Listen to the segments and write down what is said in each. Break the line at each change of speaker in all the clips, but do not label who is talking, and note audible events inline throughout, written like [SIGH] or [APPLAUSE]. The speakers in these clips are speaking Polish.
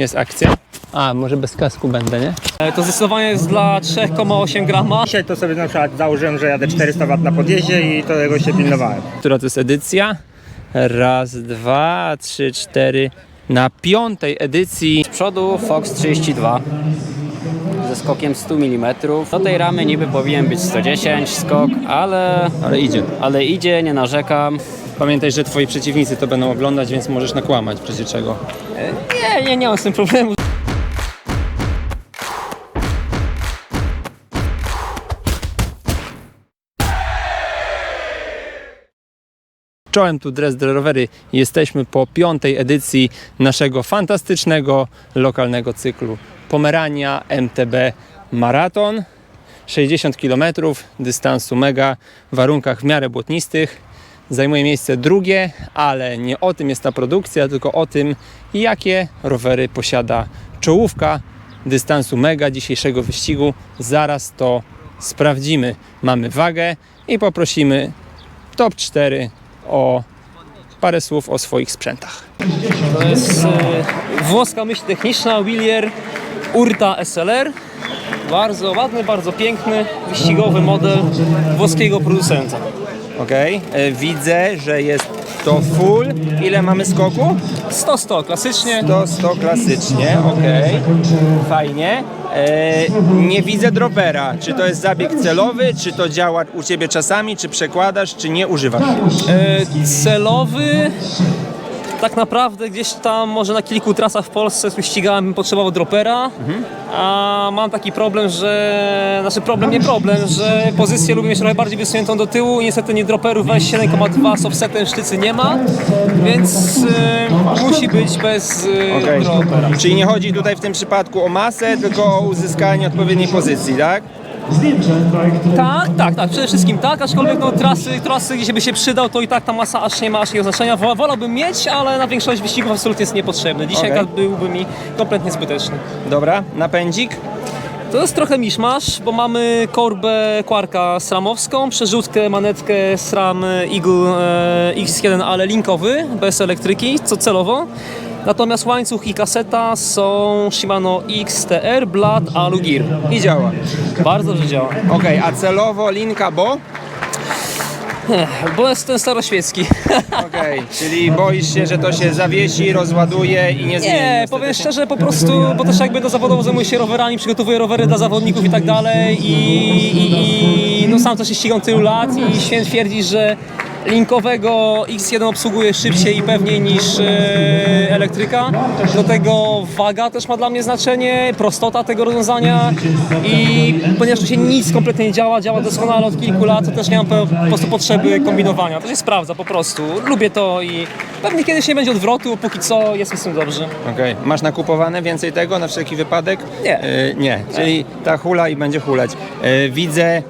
jest akcja. A, może bez kasku będę, nie?
E, To zdecydowanie jest dla 3,8 grama.
Dzisiaj to sobie na przykład założyłem, że jadę 400 W na podjeździe i to tego się pilnowałem.
Która to jest edycja? Raz, dwa, trzy, cztery. Na piątej edycji
Z przodu Fox 32 ze skokiem 100 mm. Do tej ramy niby powinien być 110 skok, ale,
Ale idzie.
ale idzie, nie narzekam.
Pamiętaj, że twoi przeciwnicy to będą oglądać, więc możesz nakłamać w razie czego.
Nie, nie, nie mam z tym problemu.
Czołem tu Dresdre Rowery. Jesteśmy po piątej edycji naszego fantastycznego lokalnego cyklu Pomerania MTB Maraton. 60 km dystansu mega w warunkach w miarę błotnistych. Zajmuje miejsce drugie, ale nie o tym jest ta produkcja, tylko o tym, jakie rowery posiada czołówka dystansu mega dzisiejszego wyścigu. Zaraz to sprawdzimy. Mamy wagę i poprosimy top 4 o parę słów o swoich sprzętach.
To jest e, włoska myśl techniczna Willier Urta SLR. Bardzo ładny, bardzo piękny, wyścigowy model włoskiego producenta.
Ok, widzę, że jest to full. Ile mamy skoku?
100-100, klasycznie.
To 100 klasycznie, ok. Fajnie. E, nie widzę dropera. Czy to jest zabieg celowy, czy to działa u Ciebie czasami, czy przekładasz, czy nie używasz?
E, celowy. Tak naprawdę gdzieś tam może na kilku trasach w Polsce ścigałem, potrzebował dropera, a mam taki problem, że, znaczy problem, nie problem, że pozycję lubię mieć trochę bardziej wysuniętą do tyłu i niestety nie droperów weź 7,2 z offsetem sztycy nie ma, więc e, musi być bez e,
Okej.
dropera.
Czyli nie chodzi tutaj w tym przypadku o masę, tylko o uzyskanie odpowiedniej pozycji, tak?
Tak, tak, tak, przede wszystkim tak, aczkolwiek no, trasy, trasy, gdzie by się przydał, to i tak ta masa aż nie ma aż nie znaczenia. Wo- Wolałbym mieć, ale na większość wyścigów absolutnie jest niepotrzebny. Dzisiaj
Okej.
okay. byłby mi kompletnie zbyteczny.
Dobra, napędzik.
To jest trochę miszmasz, bo mamy korbę Quarka SRAMowską, przerzutkę, manetkę SRAM Eagle e, X1, ale linkowy, bez elektryki, co celowo. Natomiast łańcuch i kaseta są Shimano XTR, Blad, Alu Gear.
I działa.
Bardzo dobrze działa.
Ok, a celowo linka, bo?
Bo jest ten staroświecki. [LAUGHS]
Okej, czyli boisz się, że to się zawiesi, rozładuje i nie zmieni.
Nie,
niestety.
powiem szczerze, po prostu, bo też jakby do zawodowo zajmuję się rowerami, przygotowuję rowery dla zawodników i tak dalej i, i, i no sam też się ścigam tylu lat i święt twierdzi, że linkowego X1 obsługuje szybciej i pewniej niż e, elektryka. Do tego waga też ma dla mnie znaczenie, prostota tego rozwiązania i ponieważ tu się nic kompletnie nie działa, działa doskonale od kilku lat, to też nie mam po, po prostu potrzeby kombinowania. To się sprawdza po prostu. Lubię to i pewnie kiedyś nie będzie odwrotu, póki co jest mi z tym dobrze.
Okej, masz nakupowane więcej tego na wszelki wypadek?
Nie.
E, nie, czyli ta hula i będzie hulać. E, widzę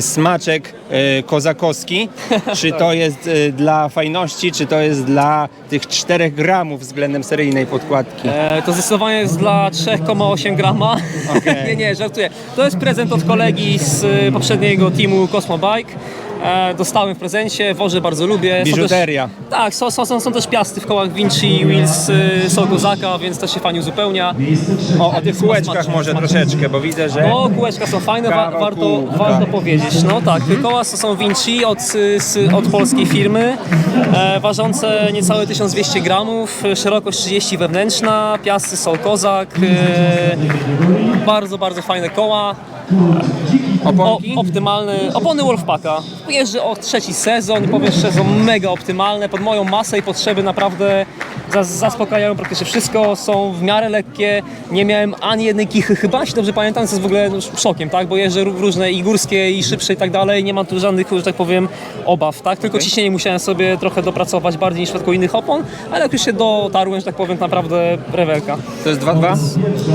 smaczek e, kozakowski. [LAUGHS] Czy to jest e, dla fajności, czy to jest dla tych 4 gramów względem seryjnej podkładki?
E, to zdecydowanie jest dla 3,8 grama.
Okej. [LAUGHS]
nie, nie, żartuję. To jest prezent od kolegi z poprzedniego teamu Cosmo Bike. E, dostałem w prezencie, woże bardzo lubię. Są
Biżuteria.
Też, tak, są, są, są, są też piasty w kołach Vinci, Wheels, y, są więc też się fajnie uzupełnia.
O, o tych kółeczkach może troszeczkę, bo widzę, że...
No, kółeczka są fajne, wa-
Kawał
warto,
kółka.
warto powiedzieć. No tak, koła to są Vinci od, y, z, od polskiej firmy, e, ważące niecałe 1200 gramów, szerokość 30 wewnętrzna, piasty są kozak, e, bardzo, bardzo fajne koła. O,
Oponki?
optymalny, opony Wolfpacka. Jeżdżę o trzeci sezon i powiem szczerze, są mega optymalne. Pod moją masę i potrzeby naprawdę zaspokajają praktycznie wszystko. Są w miarę lekkie. Nie miałem ani jednej kichy chyba, jeśli dobrze pamiętam, co jest w ogóle no, szokiem, tak? Bo jeżdżę różne i górskie, i szybsze i tak dalej. Nie mam tu żadnych, że tak powiem, obaw, tak? Tylko ciśnienie musiałem sobie trochę dopracować bardziej niż w przypadku innych opon, ale jak już się dotarłem, że tak powiem, naprawdę rewelka.
To jest 2,2?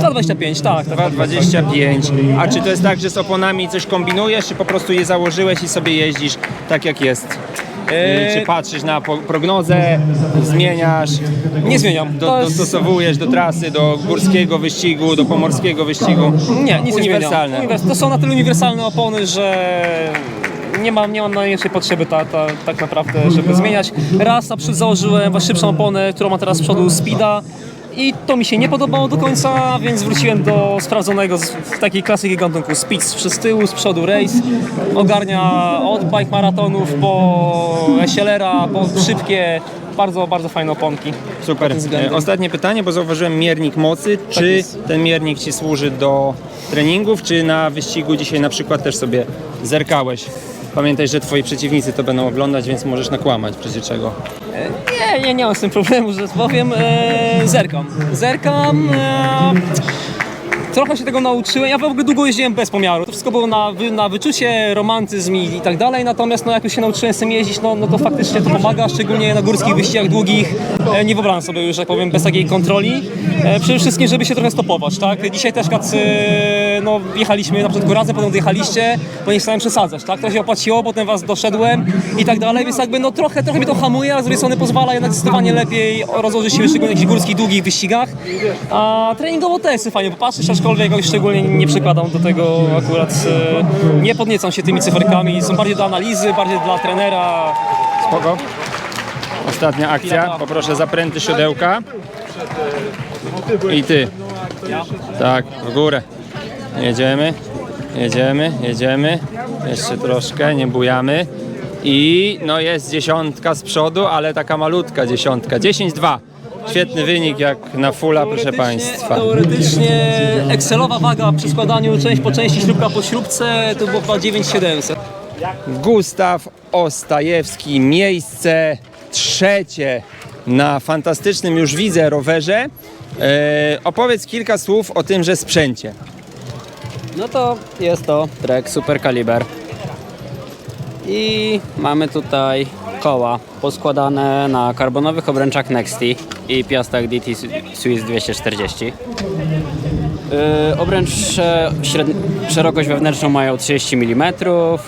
2,25, tak. tak, tak, tak.
2,25. A czy to jest tak, że z oponami coś kombinujesz, czy po prostu je założyłeś i sobie jeździsz tak jak jest?
Eee,
Czy patrzysz na po- prognozę, zmieniasz,
Nie zmieniam.
do,
To jest-
dostosowujesz do trasy, do górskiego wyścigu, do pomorskiego wyścigu?
Nie, nic
Uniwersalne.
Nie zmieniam. Uniwers- to są na tyle uniwersalne opony, że nie mam, nie mam najmniejszej potrzeby ta, ta, tak naprawdę, żeby zmieniać. Raz na przykład założyłem właśnie szybszą oponę, którą ma teraz z przodu Speeda. I to mi się nie podobało do końca, więc wróciłem do sprawdzonego z, w takiej klasyki gatunku Spitz z tyłu, z przodu race. Ogarnia od bike maratonów po SLR-a, po szybkie, bardzo, bardzo fajne oponki.
Super. E, Ostatnie pytanie, bo zauważyłem miernik mocy. Czy
jest.
ten miernik Ci służy do treningów, czy na wyścigu dzisiaj na przykład też sobie zerkałeś? Pamiętaj, że Twoi przeciwnicy to będą oglądać, więc możesz nakłamać razie czego.
Nie, nie, nie mam z tym problemu, że powiem. E, zerkam. Zerkam. E, trochę się tego nauczyłem. Ja w ogóle długo jeździłem bez pomiaru. To wszystko było na, na wyczucie, romantyzm i, i tak dalej. Natomiast no, jak już się nauczyłem tym jeździć, no, no to faktycznie to pomaga, szczególnie na górskich wyścigach długich. E, nie wyobrażam sobie już, jak powiem, bez takiej kontroli. E, przede wszystkim, żeby się trochę stopować, tak? Dzisiaj też kacy, no, jechaliśmy na początku razem, potem odjechaliście, bo nie chciałem przesadzać, tak? To się opłaciło, potem was doszedłem i tak dalej, więc jakby no trochę, trochę mi to hamuje, a z drugiej strony pozwala jednak zdecydowanie lepiej rozłożyć siły, szczególnie w jakichś górskich, długich wyścigach. A treningowo też jest fajnie popatrzeć, aczkolwiek jakoś szczególnie nie przykładam do tego akurat, e, nie podniecam się tymi cyferkami, są bardziej do analizy, bardziej dla trenera.
Spoko. Ostatnia akcja. Poproszę zapręty siodełka. I Ty. Tak, w górę. Jedziemy, jedziemy, jedziemy. Jeszcze troszkę, nie bujamy. I no jest dziesiątka z przodu, ale taka malutka dziesiątka. 10-2. Świetny wynik jak na fulla, proszę Państwa.
Teoretycznie Excelowa waga przy składaniu część po części, śrubka po śrubce to było chyba 9700.
Gustaw Ostajewski, miejsce trzecie na fantastycznym już widzę rowerze. E, opowiedz kilka słów o tymże sprzęcie.
No to jest to Trek Super Kaliber. I mamy tutaj koła poskładane na karbonowych obręczach Nexty i piastach DT Swiss 240. Yy, obręcze szerokość wewnętrzną mają 30 mm,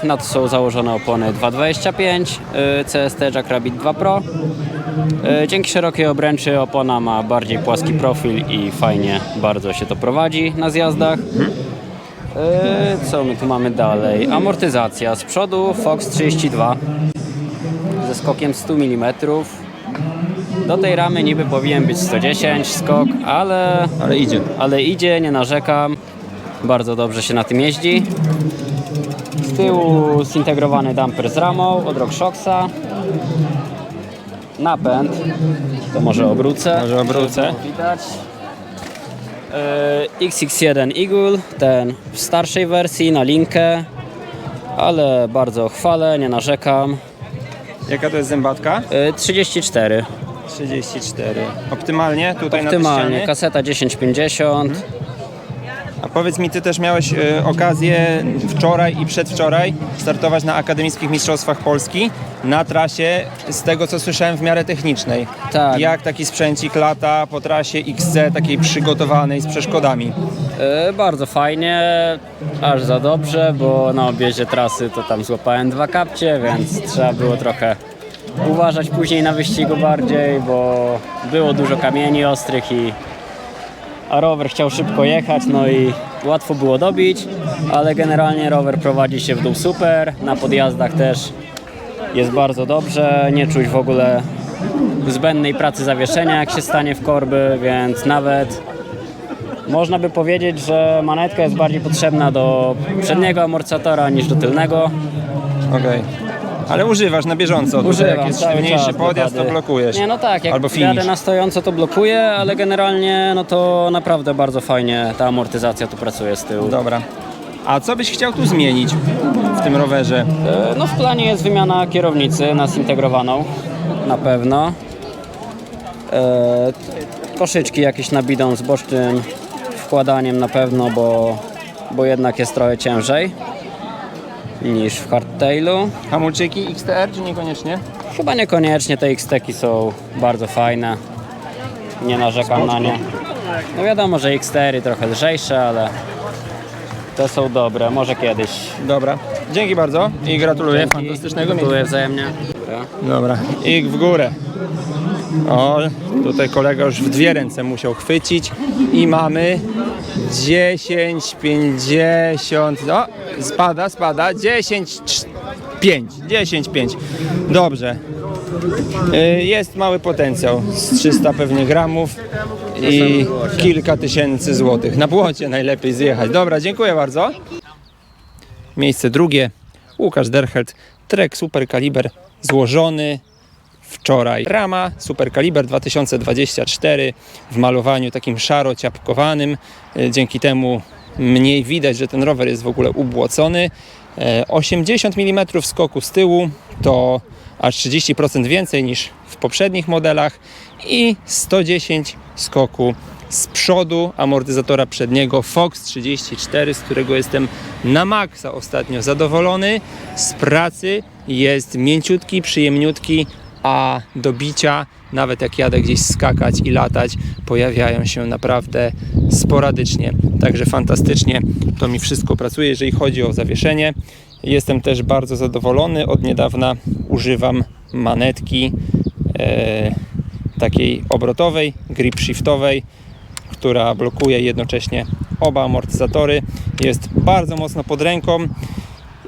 na to są założone opony 2,25 yy, CST Jackrabbit 2 Pro. Yy, dzięki szerokiej obręczy opona ma bardziej płaski profil i fajnie bardzo się to prowadzi na zjazdach. Yy, co my tu mamy dalej? Amortyzacja. Z przodu Fox 32 ze skokiem 100 mm. Do tej ramy niby powinien być 110 skok, ale,
Ale idzie.
ale idzie, nie narzekam. Bardzo dobrze się na tym jeździ. Z tyłu zintegrowany damper z ramą od RockShoxa. Napęd. To może obrócę.
Może obrócę.
Widać. Yy, XX1 Eagle, ten w starszej wersji na linkę, ale bardzo chwalę, nie narzekam.
Jaka to jest zębatka?
Yy, 34.
34. Optymalnie tutaj na
Optymalnie,
ścianie?
kaseta 1050.
A powiedz mi, ty też miałeś e, okazję wczoraj i przedwczoraj startować na Akademickich Mistrzostwach Polski na trasie, z tego co słyszałem, w miarę technicznej.
Tak.
Jak taki sprzęcik lata po trasie XC, takiej przygotowanej z przeszkodami?
Yy, bardzo fajnie, aż za dobrze, bo na objeździe trasy to tam złapałem dwa kapcie, więc trzeba było trochę uważać później na wyścigu bardziej, bo było dużo kamieni ostrych i a rower chciał szybko jechać, no i łatwo było dobić, ale generalnie rower prowadzi się w dół super, na podjazdach też jest bardzo dobrze, nie czuć w ogóle zbędnej pracy zawieszenia jak się stanie w korby, więc nawet można by powiedzieć, że manetka jest bardziej potrzebna do przedniego amortyzatora niż do tylnego.
Okej. Ale używasz na bieżąco. Tutaj
Używam
jak jest
cały czas
podjazd, to
blokady.
blokujesz.
Nie, no tak, jak
Albo
jadę
finish.
na stojąco to blokuję, ale generalnie no to naprawdę bardzo fajnie ta amortyzacja tu pracuje z tyłu.
Dobra. A co byś chciał tu zmienić w tym rowerze?
E, No w planie jest wymiana kierownicy na zintegrowaną, na pewno. E, koszyczki jakieś na bidon z bocznym wkładaniem na pewno, bo, bo jednak jest trochę ciężej niż w hardtailu.
Hamulczyki XTR czy niekoniecznie?
Chyba niekoniecznie te X-Teki są bardzo fajne. Nie narzekam na nie. No wiadomo, że X4 trochę lżejsze, ale te są dobre. Może kiedyś.
Dobra. Dzięki bardzo i gratuluję. Fantastycznego
Dziękuję
miejsca.
wzajemnie. Dobra.
Dobra. I w górę. O, tutaj kolega już w dwie ręce musiał chwycić i mamy 10, 50, o, spada, spada, 10, 5, 10, 5. Dobrze. Y, Jest mały potencjał, z 300 pewnie gramów i kilka tysięcy złotych. Na błocie najlepiej zjechać. Dobra, dziękuję bardzo. Miejsce drugie, Łukasz Derchelt, Trek Super Kaliber złożony wczoraj. Rama Super Kaliber 2024 w malowaniu takim szaro-ciapkowanym. Y, Dzięki temu mniej widać, że ten rower jest w ogóle ubłocony. E, 80 mm skoku z tyłu to aż 30% więcej niż w poprzednich modelach i 110 skoku z przodu amortyzatora przedniego Fox 34, z którego jestem na maksa ostatnio zadowolony. Z pracy jest mięciutki, przyjemniutki, a do bicia, nawet jak jadę gdzieś skakać i latać, pojawiają się naprawdę sporadycznie. Także fantastycznie to mi wszystko pracuje, jeżeli chodzi o zawieszenie. Jestem też bardzo zadowolony. Od niedawna używam manetki e, takiej obrotowej, grip shiftowej, która blokuje jednocześnie oba amortyzatory. Jest bardzo mocno pod ręką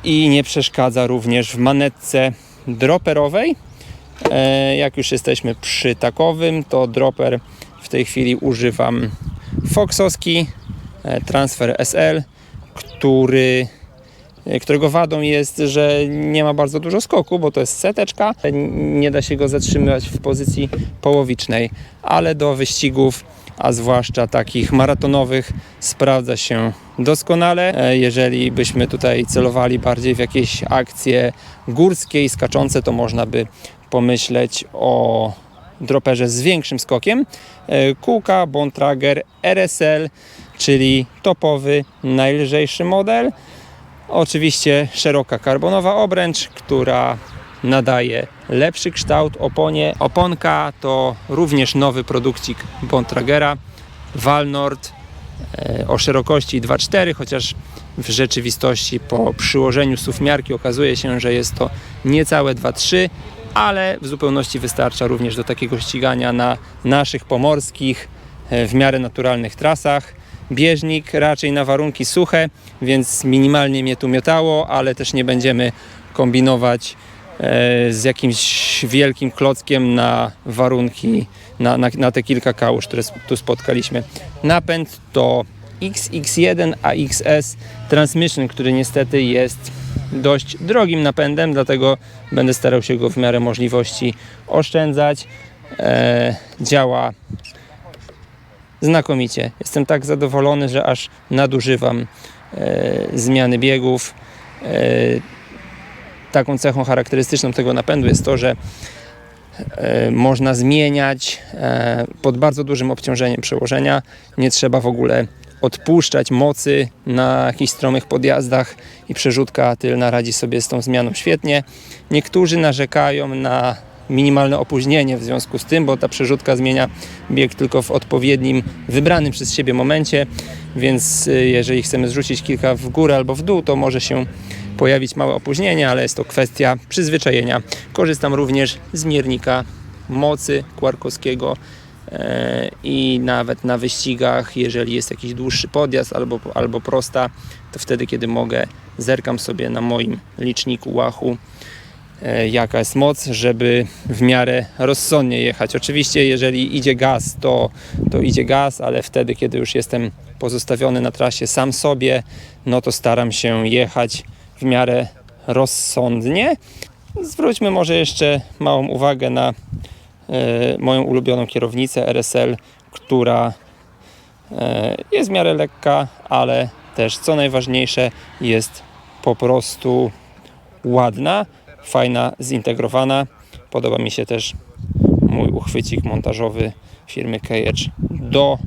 i nie przeszkadza również w manetce droperowej. E, Jak już jesteśmy przy takowym, to dropper w tej chwili używam Foxowski e, Transfer SL, który e, którego wadą jest, że nie ma bardzo dużo skoku, bo to jest seteczka. Nie da się go zatrzymywać w pozycji połowicznej, ale do wyścigów, a zwłaszcza takich maratonowych, sprawdza się doskonale. Jeżeli byśmy tutaj celowali bardziej w jakieś akcje górskie i skaczące, to można by pomyśleć o droperze z większym skokiem. E, Kółka Bontrager RSL, czyli topowy, najlżejszy model. Oczywiście szeroka karbonowa obręcz, która nadaje lepszy kształt oponie. Oponka to również nowy produkcik Bontragera Valnord e, o szerokości 2,4, chociaż w rzeczywistości po przyłożeniu suwmiarki okazuje się, że jest to niecałe 2,3, ale w zupełności wystarcza również do takiego ścigania na naszych pomorskich, e, w miarę naturalnych trasach. Bieżnik raczej na warunki suche, więc minimalnie mnie tu miotało, ale też nie będziemy kombinować e, z jakimś wielkim klockiem na warunki, na, na, na te kilka kałuż, które tu spotkaliśmy. Napęd to XX1 AXS Transmission, który niestety jest dość drogim napędem, dlatego będę starał się go w miarę możliwości oszczędzać. E, działa znakomicie. Jestem tak zadowolony, że aż nadużywam e, zmiany biegów. E, taką cechą charakterystyczną tego napędu jest to, że e, można zmieniać e, pod bardzo dużym obciążeniem przełożenia. Nie trzeba w ogóle odpuszczać mocy na jakichś stromych podjazdach i przerzutka tylna radzi sobie z tą zmianą świetnie. Niektórzy narzekają na minimalne opóźnienie w związku z tym, bo ta przerzutka zmienia bieg tylko w odpowiednim, wybranym przez siebie momencie, więc y, jeżeli chcemy zrzucić kilka w górę albo w dół, to może się pojawić małe opóźnienie, ale jest to kwestia przyzwyczajenia. Korzystam również z miernika mocy Kwarkowskiego i nawet na wyścigach, jeżeli jest jakiś dłuższy podjazd albo, albo prosta, to wtedy, kiedy mogę, zerkam sobie na moim liczniku łachu, e, jaka jest moc, żeby w miarę rozsądnie jechać. Oczywiście, jeżeli idzie gaz, to, to idzie gaz, ale wtedy, kiedy już jestem pozostawiony na trasie sam sobie, no to staram się jechać w miarę rozsądnie. Zwróćmy może jeszcze małą uwagę na e, moją ulubioną kierownicę RSL, która e, jest w miarę lekka, ale też co najważniejsze jest po prostu ładna, fajna, zintegrowana. Podoba mi się też mój uchwycik montażowy firmy KH do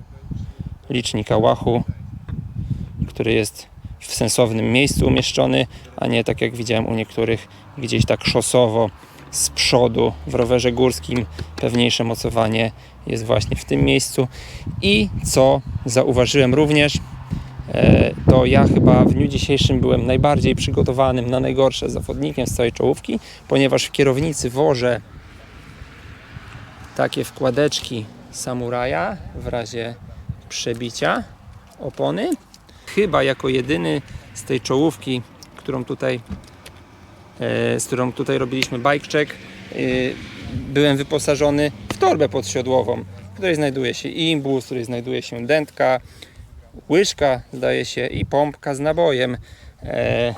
licznika łachu, który jest w sensownym miejscu umieszczony, a nie tak jak widziałem u niektórych gdzieś tak szosowo z przodu w rowerze górskim pewniejsze mocowanie jest właśnie w tym miejscu i co zauważyłem również e, to ja chyba w dniu dzisiejszym byłem najbardziej przygotowanym na najgorsze zawodnikiem z całej czołówki, ponieważ w kierownicy wożę takie wkładeczki samuraja w razie przebicia opony. Chyba jako jedyny z tej czołówki, którą tutaj, z którą tutaj robiliśmy bike check, e, byłem wyposażony w torbę podsiodłową, w której znajduje się imbus, w której znajduje się dętka, łyżka, zdaje się, i pompka z nabojem. E,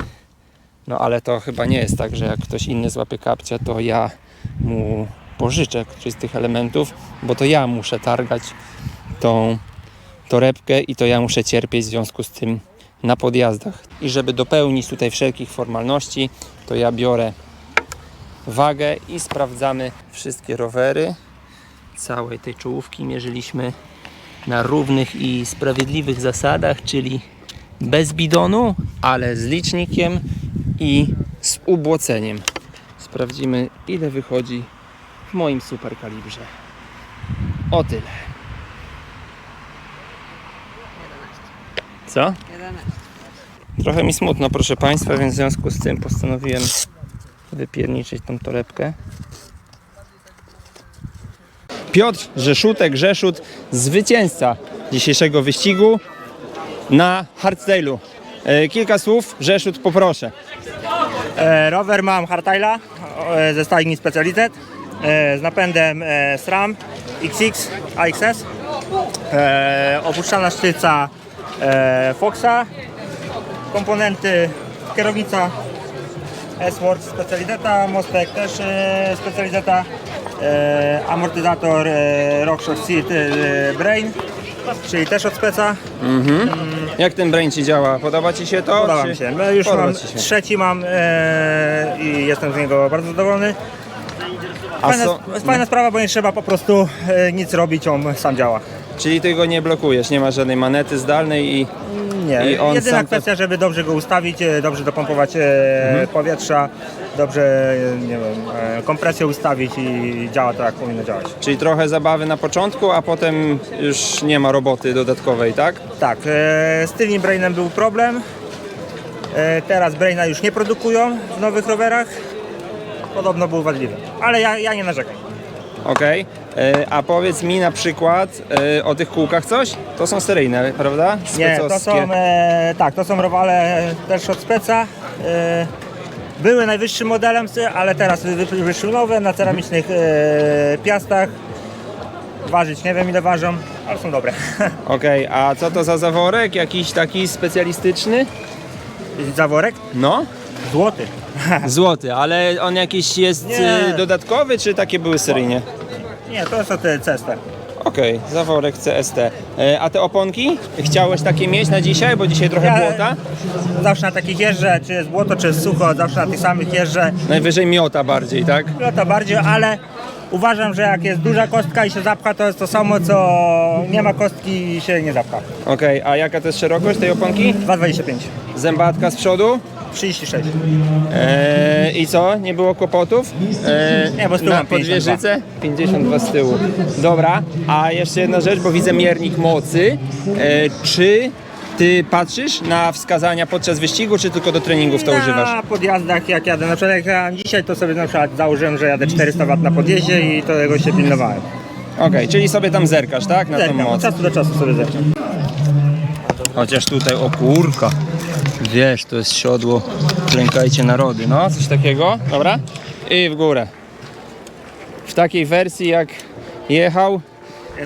no ale to chyba nie jest tak, że jak ktoś inny złapie kapcia, to ja mu pożyczę któryś z tych elementów, bo to ja muszę targać tą torebkę i to ja muszę cierpieć w związku z tym na podjazdach. I żeby dopełnić tutaj wszelkich formalności, to ja biorę wagę i sprawdzamy wszystkie rowery całej tej czołówki. Mierzyliśmy na równych i sprawiedliwych zasadach, czyli bez bidonu, ale z licznikiem i z ubłoceniem. Sprawdzimy, ile wychodzi w moim super kalibrze. O tyle. Co? Trochę mi smutno, proszę Państwa, więc w związku z tym postanowiłem wypierniczyć tą torebkę. Piotr Rzeszutek, Rzeszut, zwycięzca dzisiejszego wyścigu na Hardstyle'u. E, Kilka słów, Rzeszut poproszę.
E, rower mam Hardtaila e, ze stajni Specialized e, z napędem e, SRAM XX AXS. E, opuszczalna sztyca Foxa. Komponenty kierownica S-Works Specializeta, mostek też e, Specializeta, e, amortyzator e, RockShox Seat e, Brain, czyli też od speca.
Jak ten brain Ci działa? Podoba Ci się to?
Podoba
czy-
mi się. No, już
Podoba
mam
się.
trzeci mam e, i jestem z niego bardzo zadowolony. Fajna,
so,
fajna sprawa, bo nie trzeba po prostu e, nic robić, on sam działa.
Czyli Ty go nie blokujesz, nie ma żadnej manety zdalnej i
Nie,
I on
jedyna
sam
kwestia, żeby dobrze go ustawić, e, dobrze dopompować e,
Mhm.
powietrza, dobrze e, nie wiem, kompresję ustawić i działa to jak powinno działać.
czyli trochę zabawy na początku, a potem już nie ma roboty dodatkowej, tak?
Tak, z tylnym Brainem był problem. Teraz Braina już nie produkują w nowych rowerach. Podobno był wadliwy, ale ja, ja nie narzekam.
Okej. E, A powiedz mi na przykład e, o tych kółkach coś? To są seryjne, prawda?
Nie, to
Specowskie.
są, e, tak, to są rowale też od speca. E, były najwyższym modelem, ale teraz wy- wy- wyszły nowe na ceramicznych e, piastach. Ważyć nie wiem ile ważą, ale są dobre. [LAUGHS]
Okej, a co to za zaworek? Jakiś taki specjalistyczny?
Zaworek
No,
złoty. [LAUGHS]
złoty, ale on jakiś jest
Nie.
e, dodatkowy, czy takie były seryjnie?
Nie, to są te ceste.
Okej, zaworek CST. E, A te oponki? Chciałeś takie mieć na dzisiaj, bo dzisiaj trochę błota?
Zawsze na takich jeżdżę, czy jest błoto, czy jest sucho, zawsze na tych samych jeżdżę.
Najwyżej miota bardziej, tak?
Lata bardziej, ale uważam, że jak jest duża kostka i się zapcha, to jest to samo, co nie ma kostki i się nie zapcha.
Okej, a jaka to jest szerokość tej oponki?
2,25.
Zębatka z przodu?
36.
E, I co? Nie było kłopotów? E,
Nie, bo z tyłu
na
mam 52.
podwieżyce? 52 z tyłu. Dobra, a jeszcze jedna rzecz, bo widzę miernik mocy. E, czy ty patrzysz na wskazania podczas wyścigu, czy tylko do treningów to używasz?
Na podjazdach jak jadę, na przykład jak jechałem dzisiaj, to sobie na przykład założyłem, że jadę 400 W na podjeździe i to tego się pilnowałem.
Okej, czyli sobie tam zerkasz, tak? Na tą
Zerkam,
moc.
od czasu do czasu sobie zerkam.
Chociaż tutaj, o kurka. Wiesz, to jest siodło Klękajcie narody, no, coś takiego. Dobra? I w górę. W takiej wersji jak jechał,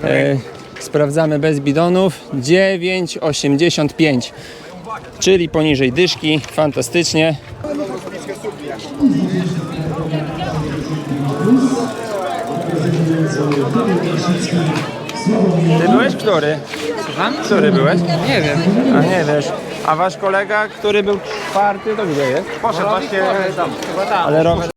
e, sprawdzamy bez bidonów, 9,85. Czyli poniżej dyszki, fantastycznie. Ty byłeś który? Który byłeś?
Nie wiem.
A nie wiesz. A wasz kolega, który był czwarty, to gdzie jest?
Poszedł właśnie tam.
Ale rower